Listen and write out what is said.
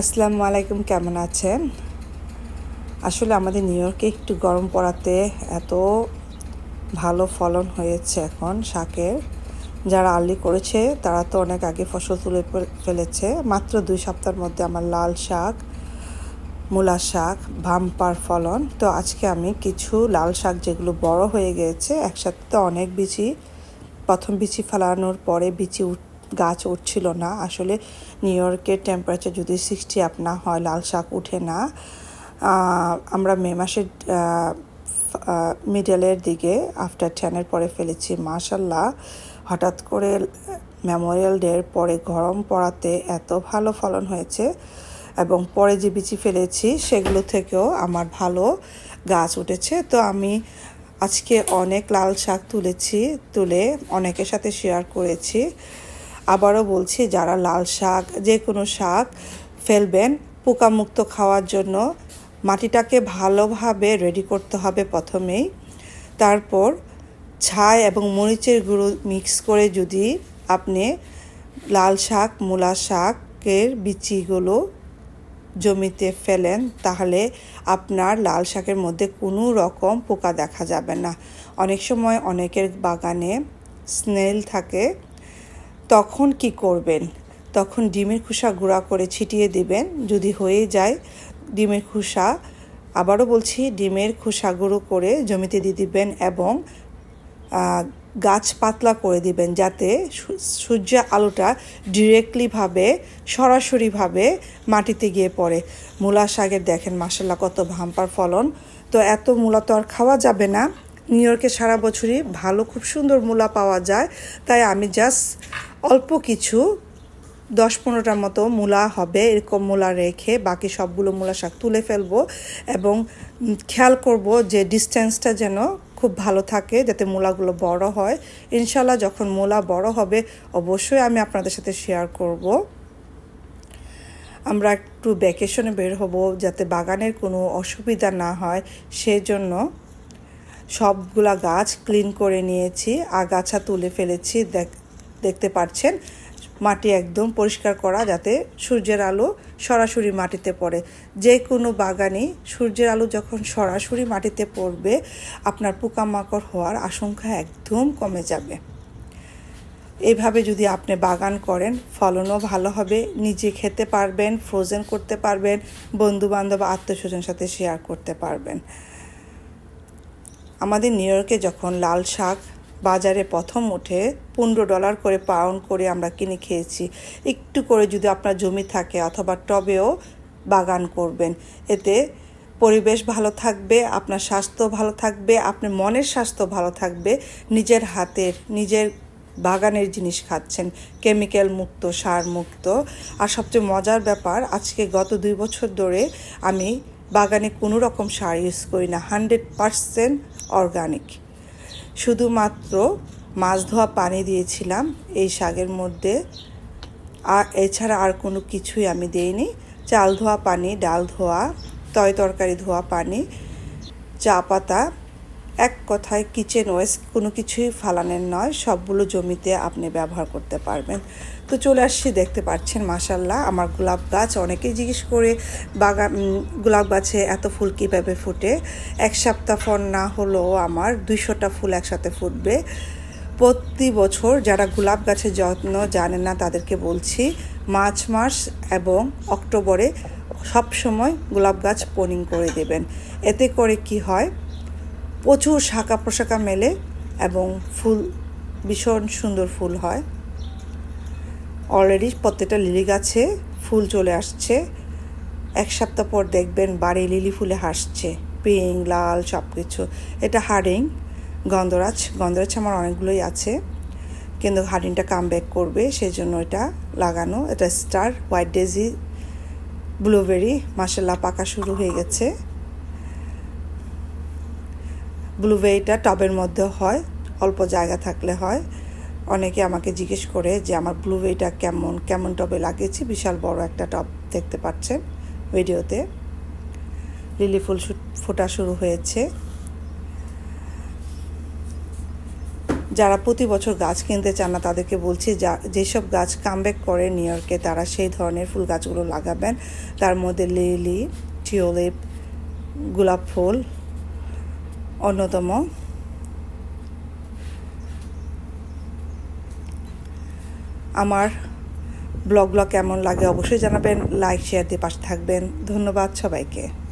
আসসালামু আলাইকুম, কেমন আছেন? আসলে আমাদের নিউ ইয়র্কে একটু গরম পড়াতে এত ভালো ফলন হয়েছে এখন শাকের। যারা আর্লি করেছে, তারা তো অনেক আগে ফসল তুলে ফেলেছে। মাত্র দুই সপ্তাহের মধ্যে আমার লাল শাক, মূলা শাক, ভাম্পার ফলন। তো আজকে আমি কিছু লাল শাক যেগুলো বড় হয়ে গিয়েছে একসাথে তো অনেক বিচি, প্রথম বিচি ফেলানোর পরে বিচি উঠ গাছ উঠছিল না। আসলে নিউ ইয়র্কের টেম্পারেচার যদি সিক্সটি আপ না হয়, লাল শাক উঠে না। আমরা মে মাসের মিডলের দিকে আফটার টেনের পরে ফেলেছি। মাশাল্লাহ হঠাৎ করে মেমোরিয়াল ডের পরে গরম পড়াতে এত ভালো ফলন হয়েছে এবং পরে যে বিচি ফেলেছি, সেগুলো থেকেও আমার ভালো গাছ উঠেছে। তো আমি আজকে অনেক লাল শাক তুলেছি, তুলে অনেকের সাথে শেয়ার করেছি। আবারও বলছি, যারা লাল শাক যে কোনো শাক ফেলবেন, পোকামুক্ত খাওয়ার জন্য মাটিটাকে ভালোভাবে রেডি করতে হবে প্রথমেই। তারপর ছাই এবং মরিচের গুঁড়ো মিক্স করে যদি আপনি লাল শাক, মূলা শাকের বিচিগুলো জমিতে ফেলেন, তাহলে আপনার লাল শাকের মধ্যে কোনো রকম পোকা দেখা যাবে না। অনেক সময় অনেকের বাগানে স্নেল থাকে তখন কি করবেন? তখন ডিমের খোসা গুঁড়া করে ছিটিয়ে দিবেন। যদি হয়ে যায় ডিমের খোসা, আবারও বলছি, ডিমের খোসা গুঁড়ো করে জমিতে দিয়ে দিবেন এবং গাছ পাতলা করে দিবেন যাতে সূ- সূর্যের আলোটা ডিরেক্টলিভাবে সরাসরিভাবে মাটিতে গিয়ে পড়ে। মূলা শাকের দেখেন মাসাল্লাহ কত ভাম্পার ফলন। তো এত মূলা তো আর খাওয়া যাবে না। নিউ ইয়র্কে সারা বছরই ভালো, খুব সুন্দর মূলা পাওয়া যায়। তাই আমি জাস্ট অল্প কিছু দশ পনেরোটার মতো মূলা হবে এরকম মূলা রেখে বাকি সবগুলো মূলা শাক তুলে ফেলব এবং খেয়াল করব যে ডিস্টেন্সটা যেন খুব ভালো থাকে যাতে মূলাগুলো বড় হয়। ইনশাল্লাহ যখন মূলা বড় হবে অবশ্যই আমি আপনাদের সাথে শেয়ার করব। আমরা একটু ভ্যাকেশনে বের হব যাতে বাগানের কোনো অসুবিধা না হয়, সেজন্য সবগুলা গাছ ক্লিন করে নিয়েছি, আগাছা তুলে ফেলেছি, দেখ- দেখতে পাচ্ছেন মাটি একদম পরিষ্কার করা যাতে সূর্যের আলো সরাসরি মাটিতে পড়ে। যে কোনো বাগানে সূর্যের আলো যখন সরাসরি মাটিতে পড়বে, আপনার পোকামাকড় হওয়ার আশঙ্কা একদম কমে যাবে। এভাবে যদি আপনি বাগান করেন, ফলনও ভালো হবে, নিজে খেতে পারবেন ফ্রোজেন করতে পারবেন বন্ধু বান্ধব আত্মীয় স্বজনের সাথে শেয়ার করতে পারবেন। আমাদের নিউ ইয়র্কে যখন লাল শাক বাজারে প্রথম ওঠে, পনেরো ডলার করে পাউন্ড করে আমরা কিনে খেয়েছি। একটু করে যদি আপনার জমি থাকে অথবা টবেও বাগান করবেন। এতে পরিবেশ ভালো থাকবে, আপনার স্বাস্থ্য ভালো থাকবে, আপনার মনের স্বাস্থ্য ভালো থাকবে। নিজের হাতের, নিজের বাগানের জিনিস খাচ্ছেন কেমিক্যাল মুক্ত, সার মুক্ত। আর সবচেয়ে মজার ব্যাপার, আজকে গত দুই বছর ধরে আমি বাগানে কোনো রকম সার ইউজ করি না। হান্ড্রেড পারসেন্ট অর্গানিক শুধুমাত্র মাছ ধোয়া পানি দিয়েছিলাম এই শাকের মধ্যে। আর এছাড়া আর কোনো কিছুই আমি দেইনি। চাল ধোয়া পানি, ডাল ধোয়া, তয় তরকারি ধোয়া পানি, চা পাতা এক কথায় কিচেন ওয়েস্ট কোনো কিছুই ফালানের নয়, সবগুলো জমিতে আপনি ব্যবহার করতে পারবেন। তো চলে আসছি, দেখতে পাচ্ছেন মাসাল্লাহ আমার গোলাপ গাছ। অনেকেই জিজ্ঞেস করে, বাগান গোলাপ গাছে এত ফুল কীভাবে ফুটে? এক সপ্তাহ পর না হলেও আমার দুইশোটা ফুল একসাথে ফুটবে। প্রতি বছর যারা গোলাপ গাছের যত্ন জানে না, তাদেরকে বলছি, মার্চ মাস এবং অক্টোবরে সব সময় গোলাপ গাছ পোনিং করে দেবেন। এতে করে কি হয়? প্রচুর শাখা প্রশাখা মেলে এবং ফুল, ভীষণ সুন্দর ফুল হয়। অলরেডি প্রত্যেকটা লিলি গাছে ফুল চলে আসছে। এক সপ্তাহ পর দেখবেন বাড়ি লিলি ফুলে হাসছে। পিঙ্ক, লাল সব কিছু এটা হার্ডিং, গন্ধরাজ। গন্ধরাজ আমার অনেকগুলোই আছে। কিন্তু হার্ডিংটা কাম ব্যাক করবে সেই জন্য এটা লাগানো। এটা স্টার হোয়াইট ডেজি ব্লুবেরি মাসাল্লাহ পাকা শুরু হয়ে গেছে। ব্লুবেরিটা টবের মধ্যে হয়, অল্প জায়গা থাকলে হয়। অনেকে আমাকে জিজ্ঞেস করে যে আমার ব্লুবেরিটা কেমন কেমন টবে লাগিয়েছি? বিশাল বড় একটা টব দেখতে পাচ্ছেন ভিডিওতে। লিলি ফুল ফোটা শুরু হয়েছে। যারা প্রতি বছর গাছ কিনতে চান না, তাদেরকে বলছি যা, যেসব গাছ কামব্যাক করে নিউ ইয়র্কে তারা সেই ধরনের ফুল গাছগুলো লাগাবেন। তার মধ্যে লিলি টিওলিপ গোলাপ ফুল অন্যতম। আমার ব্লগগুলো কেমন লাগে অবশ্যই জানাবেন লাইক শেয়ার দিয়ে পাশে থাকবেন। ধন্যবাদ সবাইকে।